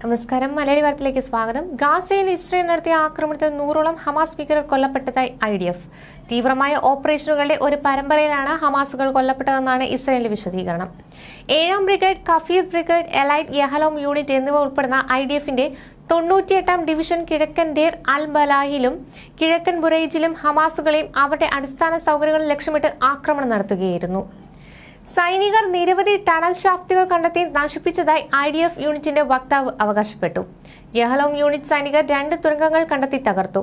നമസ്കാരം. മലയാളി വാർത്തയിലേക്ക് സ്വാഗതം. ഗാസയിൽ ഇസ്രയേൽ നടത്തിയ ആക്രമണത്തിൽ നൂറോളം ഹമാസ് ഭീകരർ കൊല്ലപ്പെട്ടതായി ഐ ഡി എഫ്. തീവ്രമായ ഓപ്പറേഷനുകളുടെ ഒരു പരമ്പരയിലാണ് ഹമാസുകൾ കൊല്ലപ്പെട്ടതെന്നാണ് ഇസ്രയേലിന്റെ വിശദീകരണം. ഏഴാം brigade Kfir brigade elite Yahalom unit എന്നിവ ഉൾപ്പെടുന്ന ഐ ഡി എഫിന്റെ തൊണ്ണൂറ്റിയെട്ടാം ഡിവിഷൻ കിഴക്കൻ ഡേർ അൽ ബലാഹിലും കിഴക്കൻ ബുറൈജിലും ഹമാസുകളെയും അവരുടെ അടിസ്ഥാന സൗകര്യങ്ങൾ ലക്ഷ്യമിട്ട് ആക്രമണം നടത്തുകയായിരുന്നു. സൈനികർ നിരവധി ടണൽ ഷാഫ്റ്റുകൾ കണ്ടെത്തി നശിപ്പിച്ചതായി ഐ ഡി എഫ് യൂണിറ്റിന്റെ വക്താവ് അവകാശപ്പെട്ടു. യഹലോം യൂണിറ്റ് സൈനികർ രണ്ട് തുരങ്കങ്ങൾ കണ്ടെത്തി തകർത്തു.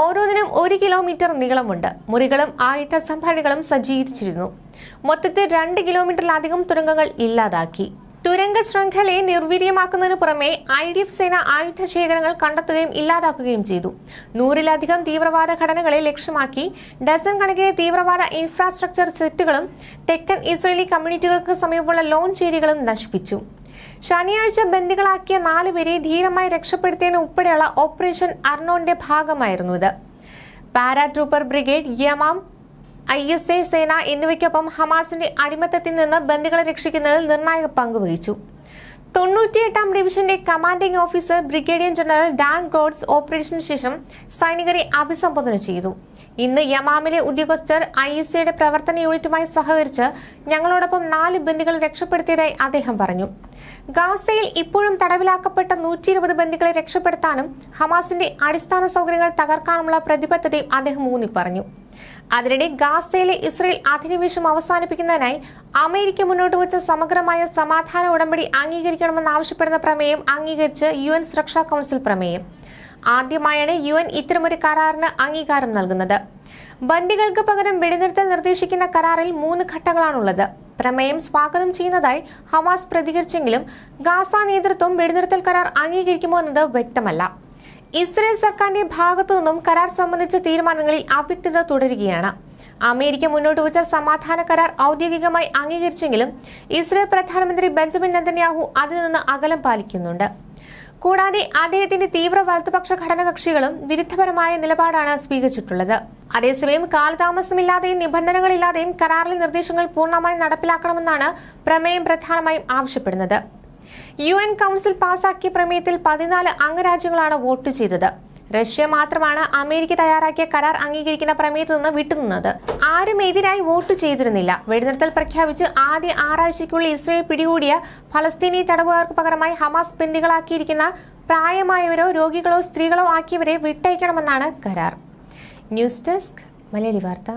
ഓരോന്നിനും ഒരു കിലോമീറ്റർ നീളമുണ്ട്. മുറികളും ആയുധ സംഭരണികളും സജ്ജീകരിച്ചിരുന്നു. മൊത്തത്തിൽ രണ്ട് കിലോമീറ്ററിലധികം തുരങ്കങ്ങൾ ഇല്ലാതാക്കി. തുരങ്ക ശൃംഖലയെ നിർവീര്യമാക്കുന്നതിനു പുറമെ ഐ ഡി എഫ് സേന ആയുധ ശേഖരങ്ങൾ കണ്ടെത്തുകയും ഇല്ലാതാക്കുകയും ചെയ്തു. നൂറിലധികം തീവ്രവാദ ഘടനകളെ ലക്ഷ്യമാക്കി ഡസൻ കണക്കിന് തീവ്രവാദ ഇൻഫ്രാസ്ട്രക്ചർ സെറ്റുകളും തെക്കൻ ഇസ്രയേലി കമ്മ്യൂണിറ്റികൾക്ക് സമീപമുള്ള ലോൺ ചേരികളും നശിപ്പിച്ചു. ശനിയാഴ്ച ബന്ദികളാക്കിയ നാലുപേരെ ധീരമായി രക്ഷപ്പെടുത്തിയതിന് ഉൾപ്പെടെയുള്ള ഓപ്പറേഷൻ അർണോന്റെ ഭാഗമായിരുന്നു ഇത്. Paratrooper brigade Yamam I S A സേന എന്നിവയ്ക്കൊപ്പം ഹമാസിന്റെ അടിമത്തത്തിൽ നിന്ന് ബന്ദികളെ രക്ഷിക്കുന്നതിൽ നിർണായക പങ്ക് വഹിച്ചു. തൊണ്ണൂറ്റിയെട്ടാം ഡിവിഷന്റെ commanding officer brigadier general Dan Goldfus ഓപ്പറേഷന് ശേഷം സൈനികരെ അഭിസംബോധന ചെയ്തു. ഇന്ന് യമാമിലെ ഉദ്യോഗസ്ഥർ ഐ സിയുടെ പ്രവർത്തന യൂണിറ്റുമായി സഹകരിച്ച് ഞങ്ങളോടൊപ്പം നാല് ബന്ദികൾ രക്ഷപ്പെടുത്തിയതായി അദ്ദേഹം പറഞ്ഞു. ഗാസയിൽ ഇപ്പോഴും തടവിലാക്കപ്പെട്ട നൂറ്റി ഇരുപത് ബന്ദികളെ രക്ഷപ്പെടുത്താനും ഹമാസിന്റെ അടിസ്ഥാന സൗകര്യങ്ങൾ തകർക്കാനുമുള്ള പ്രതിബദ്ധതയും അദ്ദേഹം ഊന്നി പറഞ്ഞു. അതിനിടെ ഗാസയിലെ ഇസ്രയേൽ അധിനിവേശം അവസാനിപ്പിക്കുന്നതിനായി അമേരിക്ക മുന്നോട്ട് വച്ച സമഗ്രമായ സമാധാന ഉടമ്പടി അംഗീകരിക്കണമെന്നാവശ്യപ്പെടുന്ന പ്രമേയം അംഗീകരിച്ച് യു സുരക്ഷാ കൌൺസിൽ പ്രമേയം. ആദ്യമായാണ് യു എൻ ഇത്തരമൊരു കരാറിന് അംഗീകാരം നൽകുന്നത്. ബന്ദികൾക്ക് പകരം വെടിനിർത്തൽ നിർദ്ദേശിക്കുന്ന കരാറിൽ മൂന്ന് ഘട്ടങ്ങളാണുള്ളത്. പ്രമേയം സ്വാഗതം ചെയ്യുന്നതായി ഹമാസ് പ്രതികരിച്ചെങ്കിലും ഗാസ നേതൃത്വം വെടിനിർത്തൽ കരാർ അംഗീകരിക്കുമോ എന്നത് വ്യക്തമല്ല. ഇസ്രയേൽ സർക്കാരിന്റെ ഭാഗത്തു നിന്നും കരാർ സംബന്ധിച്ച തീരുമാനങ്ങളിൽ അവ്യക്തത തുടരുകയാണ്. അമേരിക്ക മുന്നോട്ട് വെച്ച സമാധാന കരാർ ഔദ്യോഗികമായി അംഗീകരിച്ചെങ്കിലും ഇസ്രയേൽ പ്രധാനമന്ത്രി ബെഞ്ചമിൻ നെതന്യാഹു അതിൽ നിന്ന് അകലം പാലിക്കുന്നുണ്ട്. കൂടാതെ അദ്ദേഹത്തിന്റെ തീവ്ര വലതുപക്ഷ ഘടനകക്ഷികളും വിരുദ്ധപരമായ നിലപാടാണ് സ്വീകരിച്ചിട്ടുള്ളത്. അതേസമയം കാലതാമസമില്ലാതെയും നിബന്ധനകളില്ലാതെയും കരാറിലെ നിർദ്ദേശങ്ങൾ പൂർണമായും നടപ്പിലാക്കണമെന്നാണ് പ്രമേയം പ്രധാനമായും ആവശ്യപ്പെടുന്നത്. യു എൻ കൗൺസിൽ പാസാക്കിയ പ്രമേയത്തിൽ പതിനാല് അംഗരാജ്യങ്ങളാണ് വോട്ട് ചെയ്തത്. റഷ്യ മാത്രമാണ് അമേരിക്ക തയ്യാറാക്കിയ കരാർ അംഗീകരിക്കുന്ന പ്രമേയത്തിൽ നിന്ന് വിട്ടുനിന്നത്. ആരും എതിരായി വോട്ട് ചെയ്തിരുന്നില്ല. വെടിനിർത്തൽ പ്രഖ്യാപിച്ച് ആദ്യ ആറാഴ്ചയ്ക്കുള്ളിൽ ഇസ്രയേൽ പിടികൂടിയ ഫലസ്തീനി തടവുകാർക്ക് പകരമായി ഹമാസ് ബന്ദികളാക്കിയിരിക്കുന്ന പ്രായമായവരോ രോഗികളോ സ്ത്രീകളോ ആക്കിയവരെ വിട്ടയക്കണമെന്നാണ് കരാർ. ന്യൂസ് ഡെസ്ക് മലയാളി വാർത്ത.